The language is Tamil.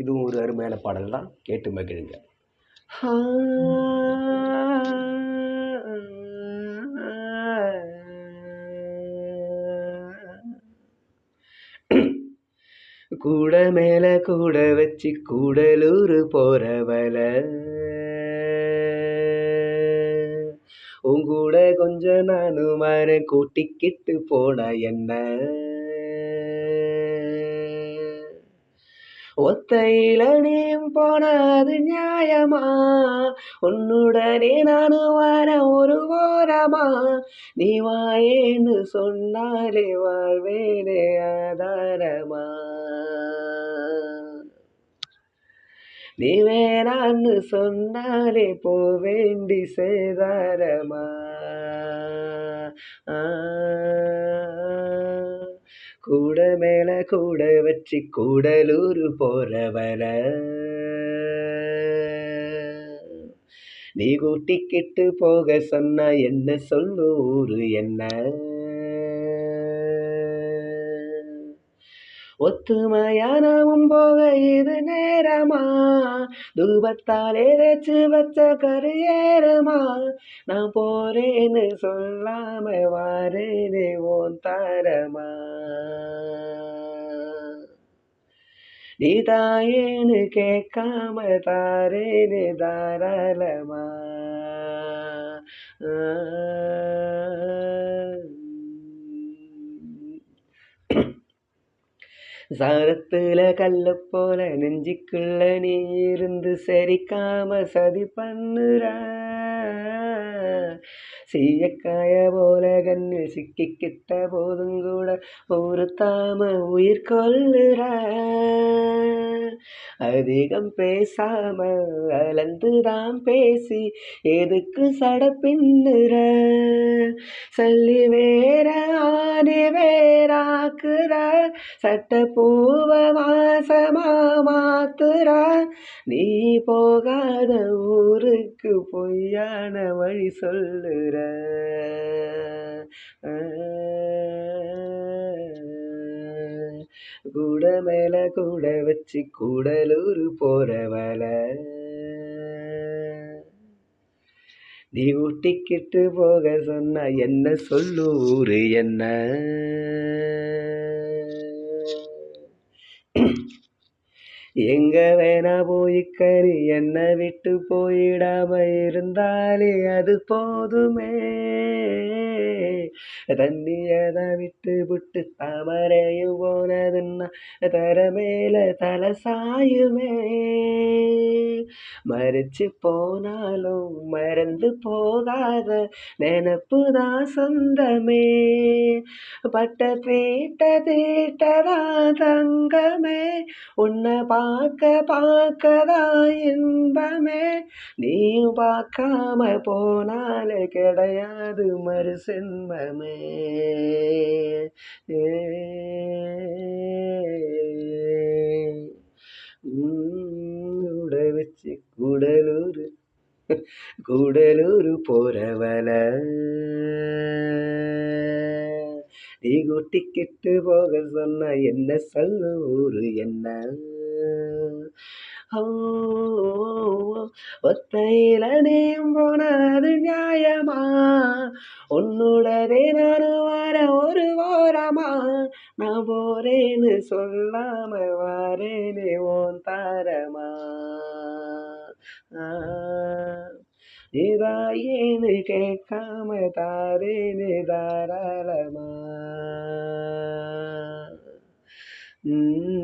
இதுவும் ஒரு அருமையான பாடல் தான். கேட்டு மகிழுங்க. கூட மேல கூட வச்சு கூடலூர் போறவல உங்கூட கொஞ்சம் நானும் மாற கூட்டிக்கிட்டு போன என்ன? ஒத்தையில நீயும் போனது நியாயமா? உன்னுடனே நானும் வர ஒரு ஓரமா? நீ வாயேன்னு சொன்னாலே வாழ்வேனே ஆதாரமா? நீ வேணான்னு சொன்னாலே போ வேண்டி சேதாரமா? ஆ. கூட மேல கூட வச்சு கூடலூர் போறவர. நீ கூட்டிக்கிட்டு போக சொன்ன என்ன சொல்லு ஊரு என்ன? ஒத்துமையானவும் போக இது நேரமா? தூபத்தாலே தேச்சு வச்ச கரையேறமா? நான் போறேன்னு சொல்லாம வாரேனே ஓன் தாரமா? நீ தாயேன்னு கேட்காம தாரேனு தாராளமா? ஆ. சாரத்துல கல்ல போல நெஞ்சிக்குள்ள நீ இருந்து சரிக்காம சதி பண்ணுற. சீயக்காய போல கண்ணில் சிக்கிக்கிட்ட போதும் கூட பொறுத்தாம உயிர் கொள்ளுற அதிகம் பேசாம அலந்துதான் பேசி எதுக்கு சட பின்னுற? சொல்லி வேற வேறாக்குற சட்ட பூவ நீ போகாத ஊருக்கு பொய்யான வழி சொல்லுற. கூட மேல கூட வச்சு கூடலூர் போறவள நீ ஊட்டிக்கிட்டு போக சொன்ன என்ன சொல்லு ஊரு என்ன? எங்க வேணா போய்க்கறி என்னை விட்டு போயிடாம இருந்தாலே அது போதுமே. தண்ணியத விட்டு விட்டு தாமரையும் போனதுன்னு தர மேல தலை சாயுமே. மறிச்சு போனாலும் மறந்து போகாத நினப்பு தான் சொந்தமே. பட்ட தீட்ட தீட்டதா தங்கமே. உன்னை பார்க்க பார்க்கதா இன்பமே. நீ பார்க்காம போனாலே கிடையாது மறு சென்மமே ஏ வச்சு கூடலூர் கூடலூர் போறவள நீ கூட்டிக்கிட்டு போக சொன்ன என்ன சொல்லு ஊரு என்ன? ஓ, ஒத்தையில நீயும் போனது நியாயமா? உன்னுடனே நானும் நான் போறேன்னு சொல்லாம வாரேனே ஓன் தாரமா? ஆ, இதாயேன்னு கேட்காம தாரேனே தாராளமா? உம்